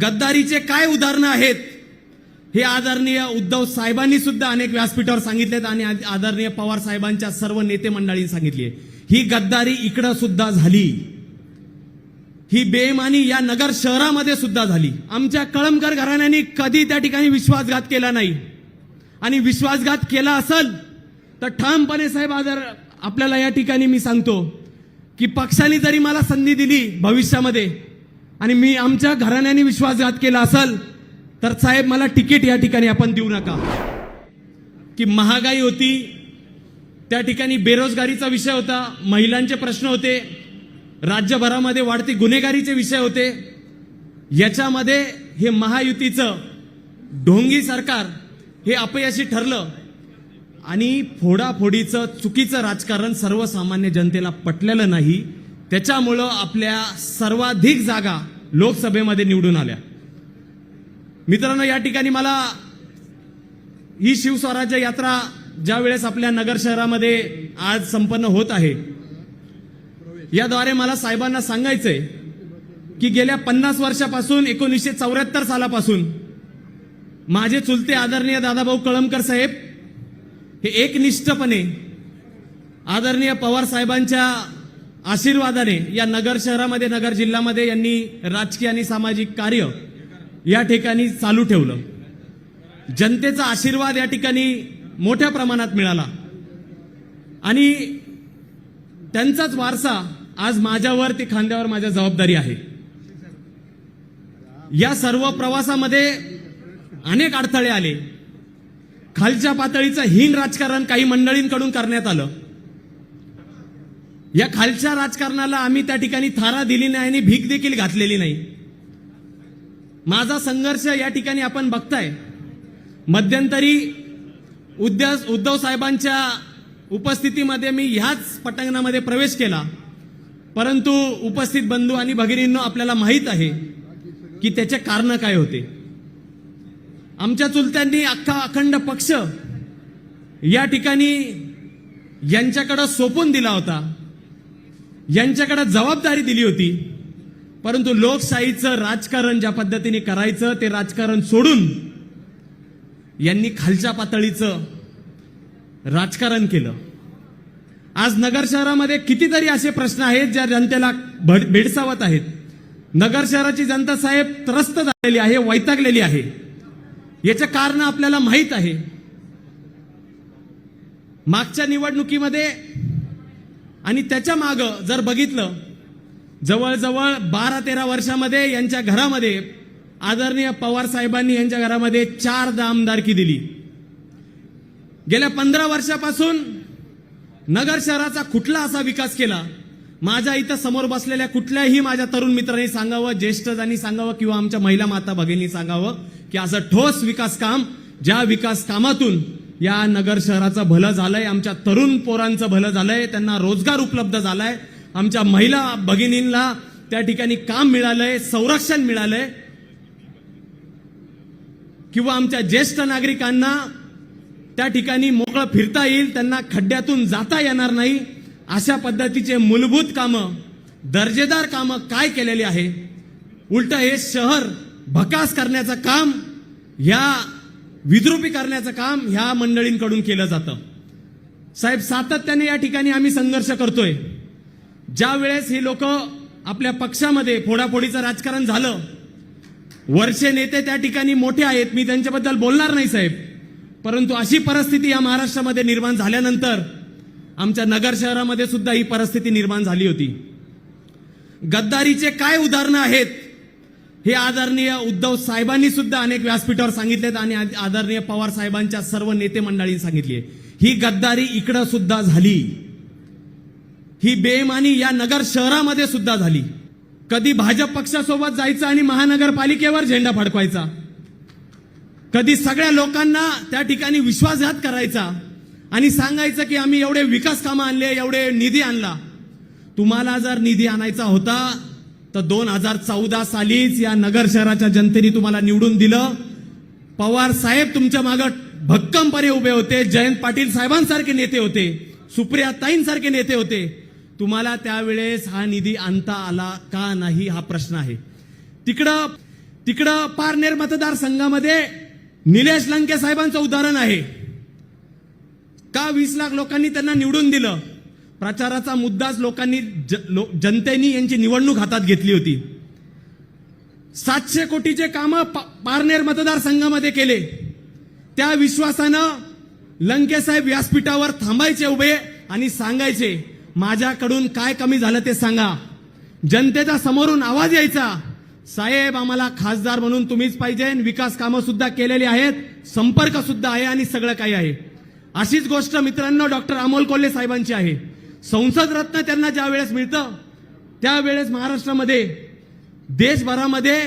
गद्दारीचे काय उदाहरणं आहेत? हे आदरणीय उद्धव साहेबांनी सुद्धा अनेक व्यासपीठावर सांगितलेत आणि आद- आदरणीय पवार साहेबांच्या सर्व नेते मंडळींनी सांगितली आहे. ही गद्दारी इकडं सुद्धा झाली. ही बेमानी या नगर शहरामध्ये सुद्धा झाली. आमच्या कळमकर घराण्याने कधी त्या ठिकाणी विश्वासघात केला नाही. आणि विश्वासघात केला असेल तर ठामपणे साहेब आदर आपल्याला या ठिकाणी मी सांगतो की पक्षाने जरी मला संधी दिली भविष्यामध्ये आणि मी आमच्या घराण्याने विश्वासघात केला असेल तर साहेब मला तिकीट या ठिकाणी आपण देऊ नका. की महागाई होती त्या ठिकाणी बेरोजगारीचा विषय होता महिलांचे प्रश्न होते राज्यभरामध्ये वाढते गुन्हेगारीचे विषय होते. याच्यामध्ये हे महायुतीचं ढोंगी सरकार हे अपयशी ठरलं आणि फोडाफोडीचं चुकीचं राजकारण सर्वसामान्य जनतेला पटलेलं नाही. त्याच्यामुळं आपल्या सर्वाधिक जागा लोकसभेमध्ये निवडून आल्या. मित्रांनो या ठिकाणी मला ही शिवस्वराज्य यात्रा ज्या वेळेस आपल्या नगर शहरामध्ये आज संपन्न होत आहे याद्वारे मला साहेबांना सांगायचंय की गेल्या पन्नास वर्षापासून एकोणीसशे चौऱ्याहत्तर सालापासून माझे चुलते आदरणीय दादाभाऊ कळमकर साहेब हे एकनिष्ठपणे आदरणीय पवार साहेबांच्या आशीर्वादाने या नगर शहरामध्ये नगर जिल्ह्यामध्ये यांनी राजकीय आणि सामाजिक कार्य या ठिकाणी चालू ठेवलं. जनतेचा आशीर्वाद या ठिकाणी मोठ्या प्रमाणात मिळाला. आणि त्यांचाच वारसा आज माझ्यावर ती खांद्यावर माझ्या जबाबदारी आहे. या सर्व प्रवासामध्ये अनेक अडथळे आले. खालच्या पातळीचं हीन राजकारण काही मंडळींकडून करण्यात आलं. या खालच्या राजकारणाला आम्ही त्या ठिकाणी थारा दिली नाही आणि भीक देखील घातलेली नाही. माझा संघर्ष या ठिकाणी आपण बघताय. मध्यंतरी उद्या- उद्धव साहेबांच्या उपस्थितीमध्ये मी ह्याच पटांगणामध्ये प्रवेश केला. परंतु उपस्थित बंधू आणि भगिनींनो आपल्याला माहीत आहे की त्याचे कारण काय होते. आमच्या चुलत्यांनी अख्खा अखंड पक्ष या ठिकाणी यांच्याकडं सोपून दिला होता. यांच्याकडे जबाबदारी दिली होती. परंतु लोकशाहीचं राजकारण ज्या पद्धतीने करायचं ते राजकारण सोडून यांनी खालच्या पातळीचं राजकारण केलं. आज नगर शहरामध्ये कितीतरी असे प्रश्न आहेत ज्या जनतेला भेडसावत आहेत. नगर शहराची जनता साहेब त्रस्त झालेली आहे वैतागलेली आहे. याचं कारण आपल्याला माहीत आहे. मागच्या निवडणुकीमध्ये आणि त्याच्या माग जर बघितलं जवळजवळ बारा तेरा वर्षामध्ये यांच्या घरामध्ये आदरणीय पवार साहेबांनी यांच्या घरामध्ये चार आमदारकी दिली. गेल्या पंधरा वर्षापासून नगर शहराचा कुठला असा विकास केला माझ्या इथं समोर बसलेल्या कुठल्याही माझ्या तरुण मित्रांनी सांगावं ज्येष्ठजांनी सांगावं किंवा आमच्या महिला माता भगिनी सांगावं की असं ठोस विकास काम ज्या विकास कामातून या नगर शहराचं भलं झालंय आमच्या तरुण पोरांचं भलं झालंय त्यांना रोजगार उपलब्ध झालाय. आमच्या महिला भगिनींना त्या ठिकाणी काम मिळालंय संरक्षण मिळालंय. किंवा आमच्या ज्येष्ठ नागरिकांना त्या ठिकाणी मोकळं फिरता येईल त्यांना खड्ड्यातून जाता येणार नाही. अशा पद्धतीचे मूलभूत कामं दर्जेदार कामं काय केलेली आहे? उलट हे शहर भकास करण्याचं काम ह्या विद्रुपी करण्याचं काम ह्या मंडळींकडून केलं जातं. साहेब सातत्याने या ठिकाणी आम्ही संघर्ष करतोय. ज्या वेळेस हे लोक आपल्या पक्षामध्ये फोडाफोडीचं राजकारण झालं वर्षे नेते त्या ठिकाणी मोठे आहेत मी त्यांच्याबद्दल बोलणार नाही साहेब. परंतु अशी परिस्थिती या महाराष्ट्रामध्ये निर्माण झाल्यानंतर आमच्या नगर शहरामध्ये सुद्धा ही परिस्थिती निर्माण झाली होती. गद्दारीचे काय उदाहरणं आहेत? हे आदरणीय उद्धव साहेबांनी सुद्धा अनेक व्यासपीठावर सांगितलेत आणि आद- आदरणीय पवार साहेबांच्या सर्व नेते मंडळींनी सांगितली ही गद्दारी इकडं सुद्धा झाली. ही बेमानी या नगर शहरामध्ये सुद्धा झाली. कधी भाजप पक्षासोबत जायचं आणि महानगरपालिकेवर झेंडा फडकवायचा. कधी सगळ्या लोकांना त्या ठिकाणी विश्वासघात करायचा आणि सांगायचं की आम्ही एवढे विकास कामं आणले एवढे निधी आणला. तुम्हाला जर निधी आणायचा होता तर दोन हजार चौदा सालीच या नगर शहराच्या जनतेने तुम्हाला निवडून दिलं. पवार साहेब तुमच्या मागं भक्कमपणे उभे होते. जयंत पाटील साहेबांसारखे नेते होते. सुप्रिया ताईंसारखे नेते होते. तुम्हाला त्यावेळेस हा निधी आणता आला का नाही हा प्रश्न आहे. तिकडं तिकडं पारनेर मतदारसंघामध्ये निलेश लंके साहेबांचं उदाहरण आहे. का वीस लाख लोकांनी त्यांना निवडून दिलं? प्रचाराचा मुद्दाच लोकांनी ज- लो- जनतेनी यांची निवडणूक हातात घेतली होती. सातशे कोटीचे कामं पा, पारनेर मतदारसंघामध्ये केले. त्या विश्वासानं लंकेसाहेब व्यासपीठावर थांबायचे उभे आणि सांगायचे माझ्याकडून काय कमी झालं ते सांगा. जनतेचा समोरून आवाज यायचा. साहेब आम्हाला खासदार म्हणून तुम्हीच पाहिजे विकास कामं सुद्धा केलेली आहेत संपर्क सुद्धा आहे आणि सगळं काही आहे. अशीच गोष्ट मित्रांनो डॉक्टर अमोल कोल्हे साहेबांची आहे. संसद रत्न त्यांना ज्या वेळेस मिळतं त्यावेळेस महाराष्ट्रामध्ये देशभरामध्ये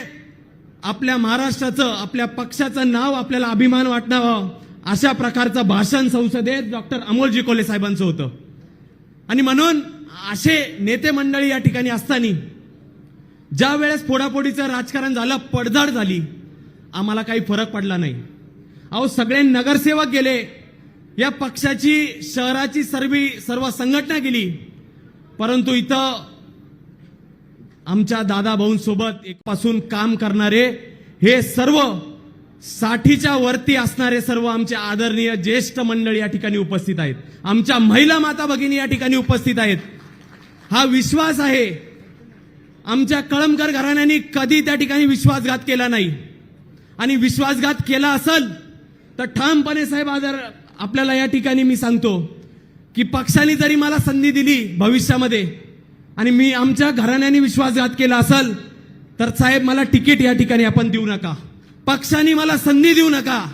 आपल्या महाराष्ट्राचं आपल्या पक्षाचं नाव आपल्याला अभिमान वाटणावं अशा प्रकारचं भाषण संसदेत डॉक्टर अमोलजी कोले साहेबांचं होतं. आणि म्हणून असे नेते मंडळी या ठिकाणी असताना ज्या वेळेस फोडाफोडीचं राजकारण झालं पडझड झाली आम्हाला काही फरक पडला नाही. अहो सगळे नगरसेवक गेले या पक्षाची शहराची सर्व सर्व संघटना केली परंतु इथं आमच्या दादा भाऊंसोबत एकपासून काम करणारे हे सर्व साठीच्या वरती असणारे सर्व आमचे आदरणीय ज्येष्ठ मंडळी या ठिकाणी उपस्थित आहेत. आमच्या महिला माता भगिनी या ठिकाणी उपस्थित आहेत. हा विश्वास आहे. आमच्या कळमकर घराण्यांनी कधी त्या ठिकाणी विश्वासघात केला नाही. आणि विश्वासघात केला असेल तर ठामपणे साहेब आदर आपल्याला या ठिकाणी मी सांगतो की पक्षाने जरी मला संधी दिली भविष्यामध्ये आणि मी आमच्या घराण्याने विश्वासघात केला असेल तर साहेब मला तिकीट या ठिकाणी आपण देऊ नका. पक्षाने मला संधी देऊ नका.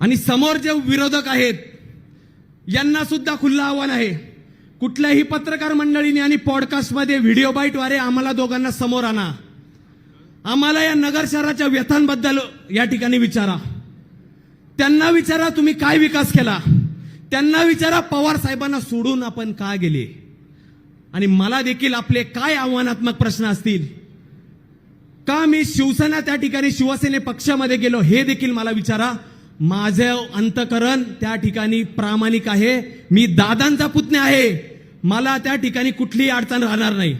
आणि समोर जे विरोधक आहेत यांना सुद्धा खुल्लं आव्हान आहे. कुठल्याही पत्रकार मंडळीने आणि पॉडकास्टमध्ये व्हिडिओ बाईटद्वारे आम्हाला दोघांना समोर आणा. आम्हाला या नगर शहराच्या व्यथांबद्दल या ठिकाणी विचारा. त्यांना विचारा तुम्ही काय विकास केला. त्यांना विचारा पवार साहेबांना सोडून आपण का गेले. आणि मला देखील आपले काय आव्हानात्मक प्रश्न असतील. का मी शिवसेना त्या ठिकाणी शिवसेने पक्षामध्ये गेलो हे देखील मला विचारा. माझे अंतकरण त्या ठिकाणी प्रामाणिक आहे. मी दादांचा पुतणे आहे. मला त्या ठिकाणी कुठलीही अडचण राहणार नाही.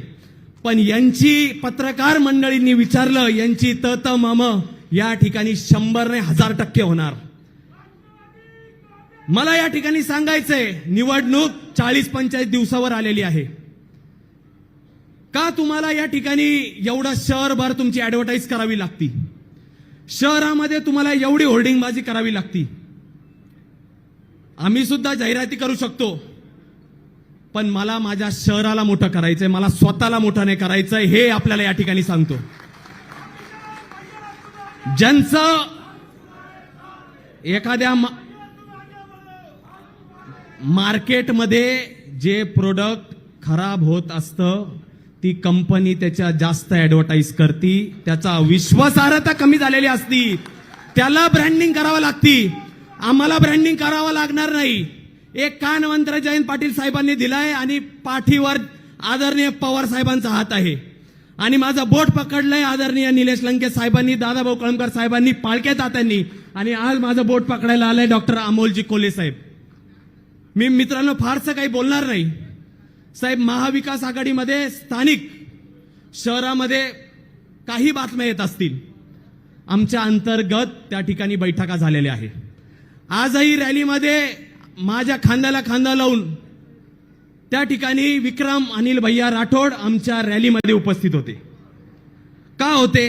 पण यांची पत्रकार मंडळींनी विचारलं यांची तत मम या ठिकाणी शंभरने हजार टक्के होणार. मला या ठिकाणी सांगायचंय निवडणूक चाळीस पंचाळीस दिवसावर आलेली आहे. का तुम्हाला या ठिकाणी एवढं शहरभर तुमची ऍडव्हर्टाईज करावी लागती? शहरामध्ये तुम्हाला एवढी होर्डिंगबाजी करावी लागती. आम्ही सुद्धा जाहिराती करू शकतो पण मला माझ्या शहराला मोठं करायचंय मला स्वतःला मोठं नाही करायचंय हे आपल्याला या ठिकाणी सांगतो. ज्यांचं एखाद्या मार्केटमध्ये जे प्रोडक्ट खराब होत असतं ती कंपनी त्याच्या जास्त ॲडव्हर्टाईज करती. त्याचा विश्वासार्हता कमी झालेली असती. त्याला ब्रँडिंग करावं लागती. आम्हाला ब्रँडिंग करावं लागणार नाही. एक कानमंत्र जयंत पाटील साहेबांनी दिलाय आणि पाठीवर आदरणीय पवार साहेबांचा हात आहे. आणि माझं बोट पकडलंय आदरणीय निलेश लंके साहेबांनी दादाभाऊ कळमकर साहेबांनी पाळक्या तात्यांनी. आणि आज माझं बोट पकडायला आलंय डॉक्टर अमोलजी कोले साहेब. मी मित्रांनो फारसं काही बोलणार नाही. साहेब महाविकास आघाडीमध्ये स्थानिक शहरामध्ये काही बातम्या येत असतील. आमच्या अंतर्गत त्या ठिकाणी बैठका झालेल्या आहे आजही रॅलीमध्ये माझ्या खांद्याला खांदा लावून त्या ठिकाणी विक्रम अनिल भैया राठोड आमच्या रॅलीमध्ये उपस्थित होते. का होते?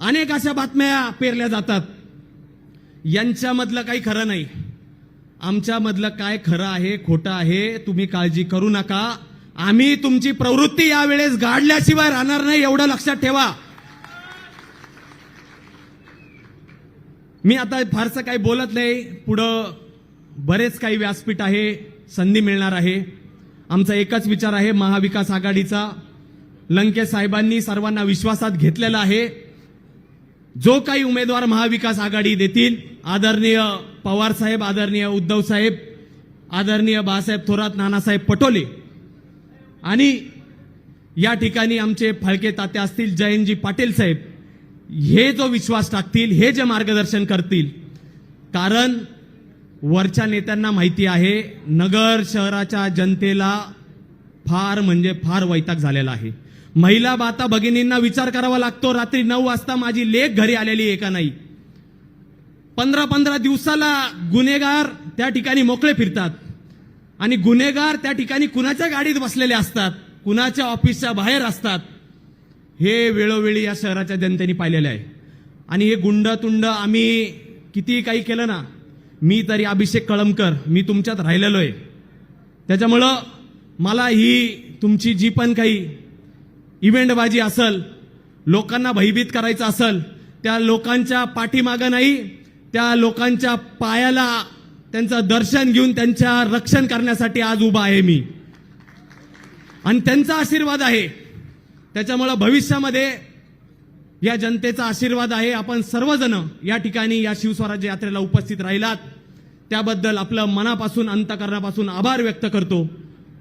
अनेक अशा बातम्या पेरल्या जातात. यांच्यामधलं काही खरं नाही. आमच्यामधलं काय खरं आहे खोटं आहे तुम्ही काळजी करू नका. आम्ही तुमची प्रवृत्ती यावेळेस गाडल्याशिवाय राहणार नाही एवढं लक्षात ठेवा. मी आता फारसं काही बोलत नाही पुढं बरेच काही व्यासपीठ आहे संधी मिळणार आहे. आमचा एकच विचार आहे महाविकास आघाडीचा. लंके साहेबांनी सर्वांना विश्वासात घेतलेला आहे. जो काही उमेदवार महाविकास आघाडी देतील आदरणीय पवारसाहेब आदरणीय उद्धवसाहेब आदरणीय बाळासाहेब थोरात नानासाहेब पटोले आणि या ठिकाणी आमचे फळके तात्या असतील जयंतजी पाटील साहेब हे जो विश्वास टाकतील हे जे मार्गदर्शन करतील कारण वरच्या नेत्यांना माहिती आहे नगर शहराच्या जनतेला फार म्हणजे फार वैताग झालेला आहे. महिला माता भगिनींना विचार करावा लागतो रात्री नऊ वाजता माझी लेख घरी आलेली आहे का नाही? पंधरा पंधरा दिवसाला गुन्हेगार त्या ठिकाणी मोकळे फिरतात. आणि गुन्हेगार त्या ठिकाणी कुणाच्या गाडीत बसलेले असतात? कुणाच्या ऑफिसच्या बाहेर असतात? हे वेळोवेळी या शहराच्या जनतेने पाहिलेलं आहे. आणि हे गुंडतुंड आम्ही किती काही केलं ना मी तरी अभिषेक कळमकर मी तुमच्यात राहिलेलो आहे. त्याच्यामुळं मला ही तुमची जी पण काही इव्हेंटबाजी असल लोकांना भयभीत करायचं असल त्या लोकांच्या पाठीमागं नाही त्या लोकांच्या पायाला त्यांचं दर्शन घेऊन त्यांच्या रक्षण करण्यासाठी आज उभा आहे मी. आणि त्यांचा आशीर्वाद आहे. त्याच्यामुळं भविष्यामध्ये या जनतेचा आशीर्वाद आहे. आपण सर्वजण या ठिकाणी या शिवस्वराज्य यात्रेला उपस्थित राहिलात. त्याबद्दल आपलं मनापासून अंतकरणापासून आभार व्यक्त करतो.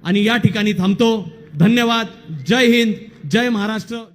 आणि या ठिकाणी थांबतो. धन्यवाद. जय हिंद. जय महाराष्ट्र.